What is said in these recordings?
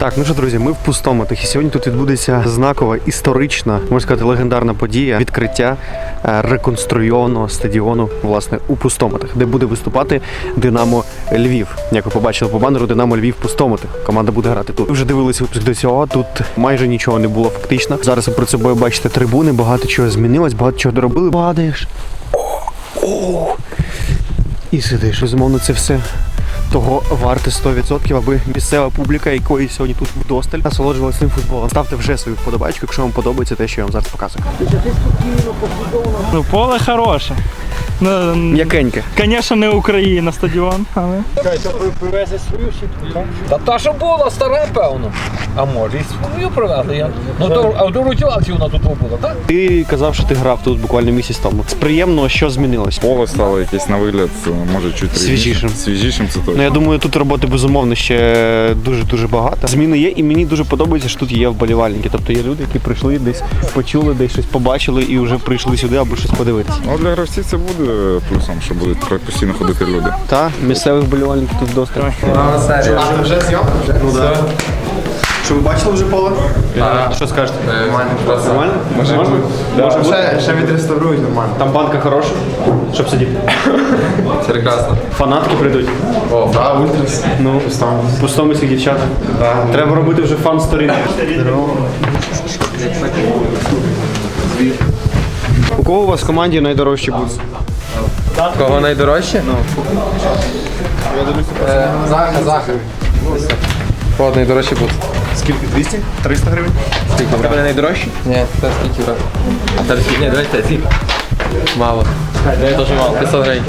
Так, ну що, друзі, ми в пустоматах. І сьогодні тут відбудеться знакова історична, можна сказати, легендарна подія відкриття е, реконструйованого стадіону, власне, у пустоматах, де буде виступати Динамо Львів. Як ви побачили по банеру, Динамо Львів Пустоматах. Команда буде грати тут. Ви вже дивилися випуск до цього. Тут майже нічого не було фактично. Зараз ви перед собою бачите трибуни, багато чого змінилось, багато чого доробили. Падаєш. І сидиш. Безумовно, це все того варте 100%, аби місцева публіка, якої сьогодні тут вдосталь, насолоджувалася цим футболом. Ставте вже свою вподобайку, якщо вам подобається те, що я вам зараз показую. Ну, поле хороше. Ну, М'якеньке. Звісно, не Україна стадіон, але. Та та, що була стара, певно. А може, і свою привезли. Я... Ну, то, а до рутілації вона тут була, так? Ти казав, що ти грав тут буквально місяць тому. З приємного, що змінилось? Поле стало якесь на вигляд, може чуть Свіжішим. Свіжішим це точно. Ну я думаю, тут роботи безумовно ще дуже дуже багато. Зміни є, і мені дуже подобається, що тут є вболівальники. Тобто є люди, які прийшли десь почули, десь щось побачили і вже прийшли сюди, аби щось подивитися. Ну, для гравців це буде плюсом, що будуть постійно ходити люди. Та місцевих вболівальників тут достатньо. Ну да. Що ви бачили вже поле? Що скажете? Нормально. Нормально? Можна? Можна? Ще, ще відреставрують нормально. Там банка хороша, щоб сидіти. Прекрасно. Фанатки прийдуть. О, да, ультрас. Ну, пустомиські дівчата. Треба робити вже фан сторінку. У кого у вас в команді найдорожчі бутси? Кого найдорожче? Ну. Е, Захар, Захар. Кого найдорожче буде? Скільки? 200? 300 гривень? Скільки? Тебе не найдорожче? Ні, це скільки брат? А тебе скільки? Ні, давайте скільки? Мало. Я теж мало. 500 гривень.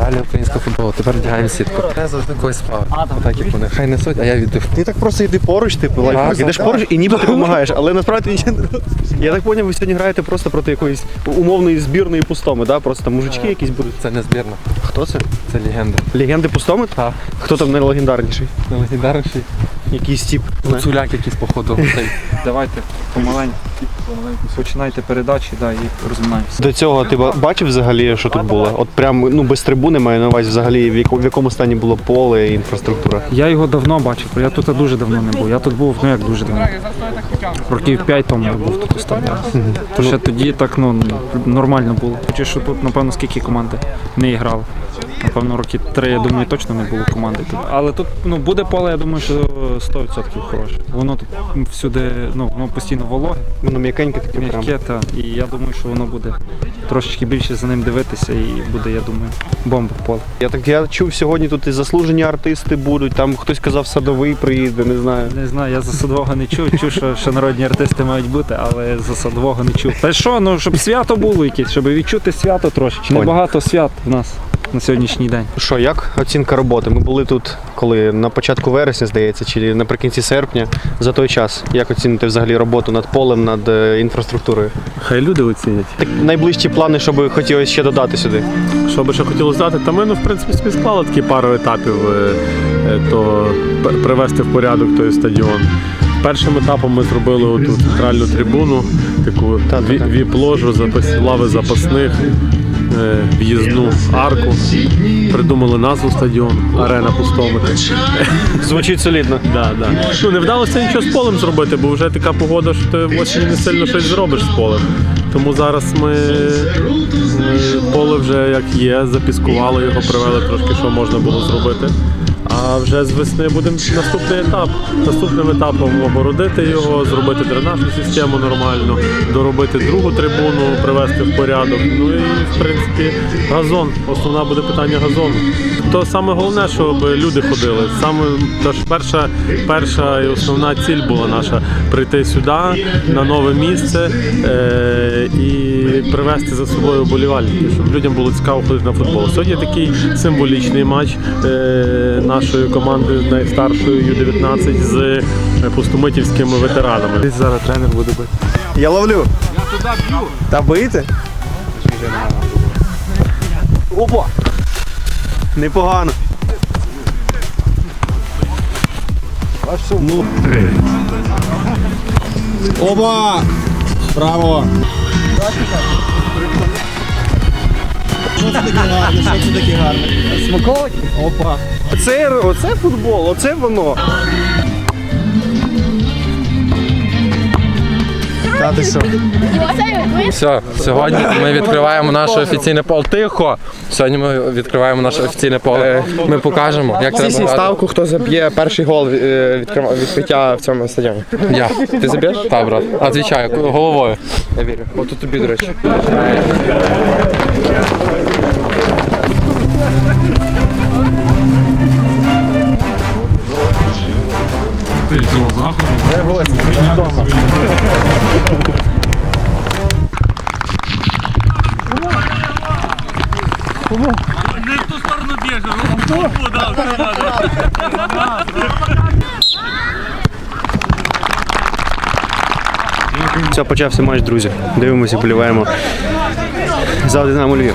Реально українського футболу. Тепер вдягаємо сітку. Я завжди когось спав. Так як вони. Хай несуть, а я віддих. Ти так просто йди поруч, типу, лайфхак. Так, Ідеш так. поруч і ніби ти допомагаєш, але насправді ти нічого не робиш. Я так зрозумів, ви сьогодні граєте просто проти якоїсь умовної збірної пустоми, да? Просто там мужички якісь будуть. Це не збірна. Хто це? Це легенда. Легенди пустоми? Так. Хто там найлегендарніший? Легендарніший. Якийсь тип. Гуцуляк якийсь походу. Давайте помаленьку. Починайте передачі, да, і розминаємося. До цього ти бачив взагалі, що тут було? От прям ну без трибуни маю на увазі взагалі в якому, в якому стані було поле і інфраструктура. Я його давно бачив, я тут дуже давно не був. Я тут був, ну як дуже давно. Років 5 тому я був тут останній раз. То ще тоді так ну нормально було. Хоча що тут, напевно, скільки команди не грали. Напевно, роки три, я думаю, точно не було команди тут. Але тут ну, буде поле, я думаю, що 100% хороше. Воно тут всюди, ну, воно постійно вологе, Воно м'якеньке таке м'яке, та, і я думаю, що воно буде трошечки більше за ним дивитися і буде, я думаю, бомба поле. Я так я чув сьогодні тут і заслужені артисти будуть. Там хтось казав садовий приїде, не знаю. Не знаю, я за садового не чув. Чув, що, що народні артисти мають бути, але за садового не чув. Та що, ну щоб свято було якесь, щоб відчути свято трошечки. Небагато свят в нас на сьогоднішній день. Що, як оцінка роботи? Ми були тут коли на початку вересня, здається, чи наприкінці серпня. За той час, як оціните взагалі роботу над полем, над е, інфраструктурою? Хай люди оцінять. Так, найближчі плани, що би хотілося ще додати сюди. Що би ще хотілося дати, та ми ну, в принципі собі склали такі пару етапів, е, е, то привести в порядок той стадіон. Першим етапом ми зробили оту центральну трибуну, таку Та, та, віп-ложу, запас- лави запасних, в'їзну арку. Придумали назву стадіону Арена Пустомити. Звучить солідно. Да, да. Ну, не вдалося нічого з полем зробити, бо вже така погода, що ти в осені не сильно щось зробиш з полем. Тому зараз ми, ми поле вже як є, запіскували його, привели трошки, що можна було зробити. А вже з весни буде наступний етап. Наступним етапом огородити його, зробити дренажну систему нормально, доробити другу трибуну, привести в порядок. Ну і в принципі газон. Основне буде питання газону. То саме головне, щоб люди ходили. Саме тож перша, перша і основна ціль була наша прийти сюди на нове місце е, і привести за собою болівальників, щоб людям було цікаво ходити на футбол. Сьогодні такий символічний матч е, нашої команди найстаршої Ю-19 з е, пустомитівськими ветеранами. Десь зараз тренер буде бити. Я ловлю. Я туди б'ю. Та бити? Опа! Непогано. Ну. Опа! Браво! Що це таке гарне? Що? Опа. Оце, оце футбол, оце воно. Та ти? Все, сьогодні ми відкриваємо наше офіційне поле. Тихо! Сьогодні ми відкриваємо наше офіційне поле. Е, ми покажемо, як треба. Всі ставку, хто заб'є перший гол е, відкрив- відкриття в цьому стадіоні. Я. Ти заб'єш? Так, брат. Отвічаю, головою. Я вірю. От тобі, до речі. Все, почався матч, друзі. Дивимося, боліваємо за Динамо Львів.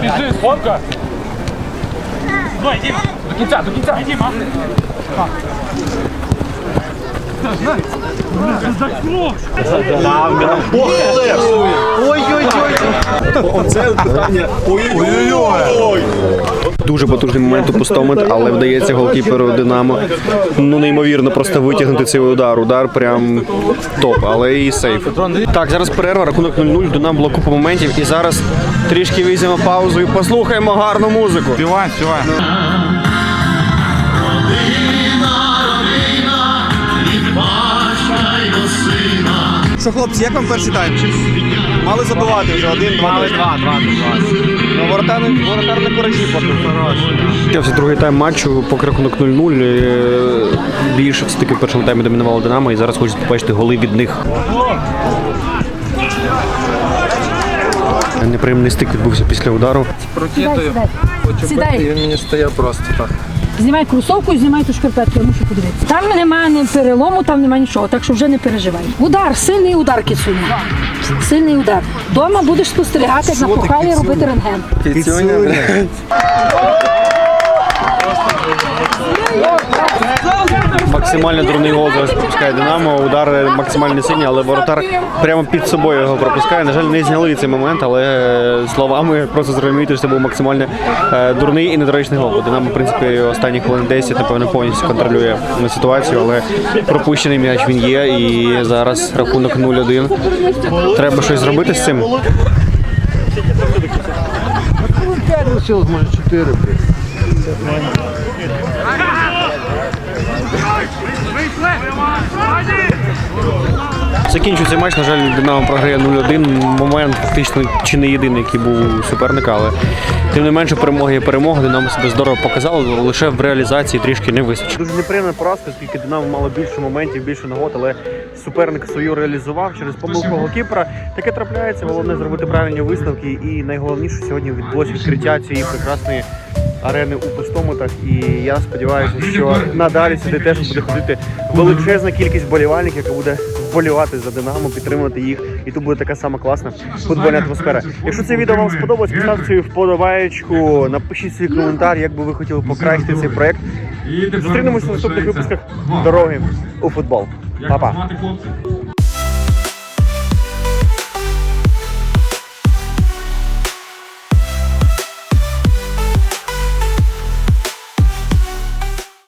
Біжи, схопка. До кінця, до кінця. Йдімо. Динамо. Дуже потужний момент у пустомет, але вдається голкіперу Динамо. Ну неймовірно, просто витягнути цей удар. Удар прям топ, але і сейф. Так, зараз перерва, рахунок 0-0. Динамо було купа моментів. І зараз трішки візьмемо паузу і послухаємо гарну музику. Співай, співай. Що, хлопці, як вам перший тайм? Мали забивати вже один, два. Мали два, два, два. Ну, воротар, не- воротар не поки. Почався другий тайм матчу, поки рахунок 0-0. е, Більше все-таки в першому таймі домінувало Динамо, і зараз хочуть побачити голи від них. Неприємний стик відбувся після удару. Хочу Сідай. бити, він мені стає просто так. Знімай кросовку і знімай ту шкарпетку, я мушу подивитися. Там немає ні перелому, там немає нічого, так що вже не переживай. Удар, сильний удар кицюня. Сильний удар. Дома будеш спостерігати, як на похвалі робити рентген. Піцюня, блядь. Максимально дурний гол зараз пропускає Динамо. Удар максимально сильний, але воротар прямо під собою його пропускає. На жаль, не зняли цей момент, але е, словами просто зрозуміти, що це був максимально е, дурний і недоречний гол. Динамо, в принципі, останні хвилин 10, напевно, повністю контролює ситуацію, але пропущений м'яч він є. І зараз рахунок 0-1. Треба щось зробити з цим. Закінчується матч, на жаль, Динамо програє 0-1. Момент фактично чи не єдиний, який був у суперника, але тим не менше перемога є перемога. Динамо себе здорово показало, лише в реалізації трішки не вистачило. Дуже неприємна поразка, оскільки Динамо мало більше моментів, більше нагод, але суперник свою реалізував через помилку голкіпера. Таке трапляється. Головне зробити правильні висновки. І найголовніше сьогодні відбулося відкриття цієї прекрасної арени у пустомотах. І я сподіваюся, що надалі сюди теж буде ходити величезна кількість болівальників, яка буде вболівати за Динамо, підтримувати їх. І тут буде така сама класна футбольна атмосфера. Якщо це відео вам сподобалось, поставте свою вподобаєчку, напишіть свій коментар, як би ви хотіли покращити цей проект. Зустрінемося в наступних випусках дороги у футбол. Па-па!